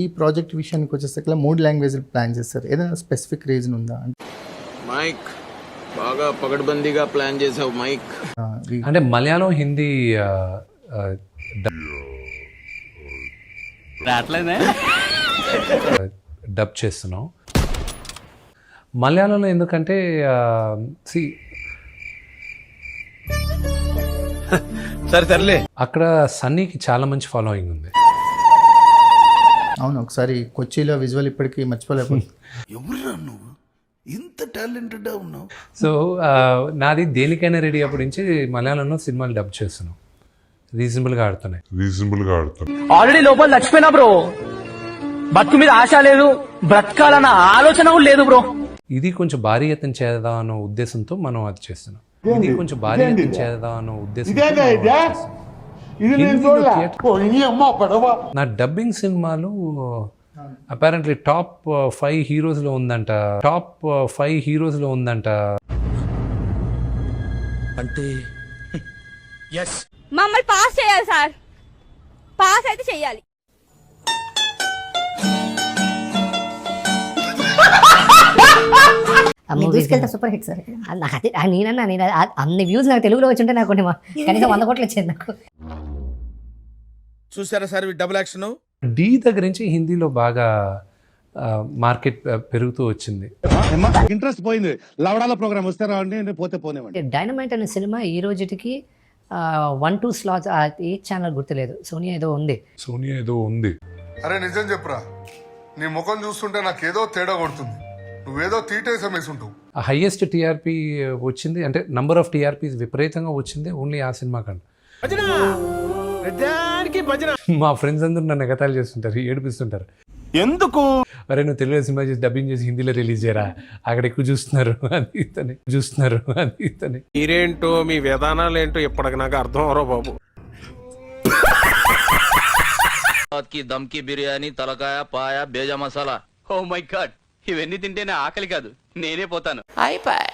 ఈ ప్రాజెక్ట్ విషయానికి వచ్చేసరికి మూడు లాంగ్వేజ్లు ప్లాన్ చేస్తారు. ఏదైనా స్పెసిఫిక్ రీజన్ ఉందా? అంటే మైక్ బాగా పగడ్బందీగా ప్లాన్ చేసావు మైక్. అంటే మలయాళం హిందీ డబ్ చేస్తున్నాం. మలయాళంలో ఎందుకంటే సి సరే సర్లే. అక్కడ సన్నీకి చాలా మంచి ఫాలోయింగ్ ఉంది. అవును ఒకసారి కొచ్చిలో విజువల్ ఇప్పటికీ మర్చిపోలేకపోతుంది నువ్వు? ఇంత టాలెంటెడ్ ఉన్నావు. సో నాది దేనికైనా రెడీ అప్పటి నుంచి మలయాళంలో సినిమాలు డబ్ చేస్తున్నాం. రీజనబుల్గా ఆడుతున్నాయి. రీజనబుల్గా ఆడతాం ఆల్రెడీ లోపల చచ్చిపోయినా బ్రో. బతుకు మీద ఆశ లేదు బ్రతకాలన్న ఆలోచన కూడా లేదు బ్రో. ఇది కొంచెం భారీ ఎత్తున చేద్దాం అన్న ఉద్దేశంతో మనం అది చేస్తున్నాం. ఇది కొంచెం భారీ ఎత్తున చేద్దాం అన్న ఉద్దేశంతో నా డబ్బింగ్ సినిమాలు అపారెంట్లీ టాప్ ఫైవ్ హీరోస్లో ఉందంట. టాప్ ఫైవ్ హీరోస్లో ఉందంట. అంటే మమ్మల్ని పాస్ చేయాలి సార్ పాస్ అయితే తీసుకెళ్తే సూపర్ హిట్ సార్ నాకు అదే నేనన్నా నేను అన్ని వ్యూస్ నాకు తెలుగులో వచ్చి నాకు కొన్ని మా- కనీసం వంద కోట్లు వచ్చేది నాకు. చూసారా సార్ డబుల్ యాక్షన్? డి దగ్గర నుంచి హిందీలో బాగా మార్కెట్ పెరుగుతూ వచ్చింది. ఇంట్రెస్ట్ పోయింది. లవడాల ప్రోగ్రామ్ వస్తే రావండి పోతే పోనేవండి డైనమైట్ అనే సినిమా ఈ రోజుకి వన్ టూ స్లాట్స్ ఏ ఛానల్ గుర్తులేదు. సోనియా ఏదో ఉంది. సోనియా ఏదో ఉంది. అరే నిజం చెప్పురా. నీ ముఖం చూస్తుంటే నాకేదో తేడా కొడుతుంది. నువ్వేదో తీటేసం వేసుంటావు. హైయెస్ట్ టీఆర్పీ వచ్చింది. అంటే నంబర్ ఆఫ్ టీఆర్పీస్ విపరీతంగా వచ్చింది. ఓన్లీ ఆ సినిమా కంటే మా ఫ్రెండ్స్ అందరూ నన్ను ఎగతాళి చేస్తుంటారు ఏడిపిస్తుంటారు. ఎందుకు? అరే నువ్వు తెలుగులో సినిమా చేసి డబ్బింగ్ చేసి హిందీలో రిలీజ్ చేయరా? అక్కడ ఎక్కువ చూస్తున్నారు అది ఇతనే చూస్తున్నారు అది ఇతనే. మీరేంటో మీ విధానాలు ఏంటో ఇప్పటికి నాకు అర్థం అవరో బాబు. కి దమ్కి బిర్యానీ తలకాయ పాయ బేజా మసాలా. ఓ మై గాడ్ ఇవన్నీ తింటేనే ఆకలి కాదు. నేనే పోతాను. అయిపోయి.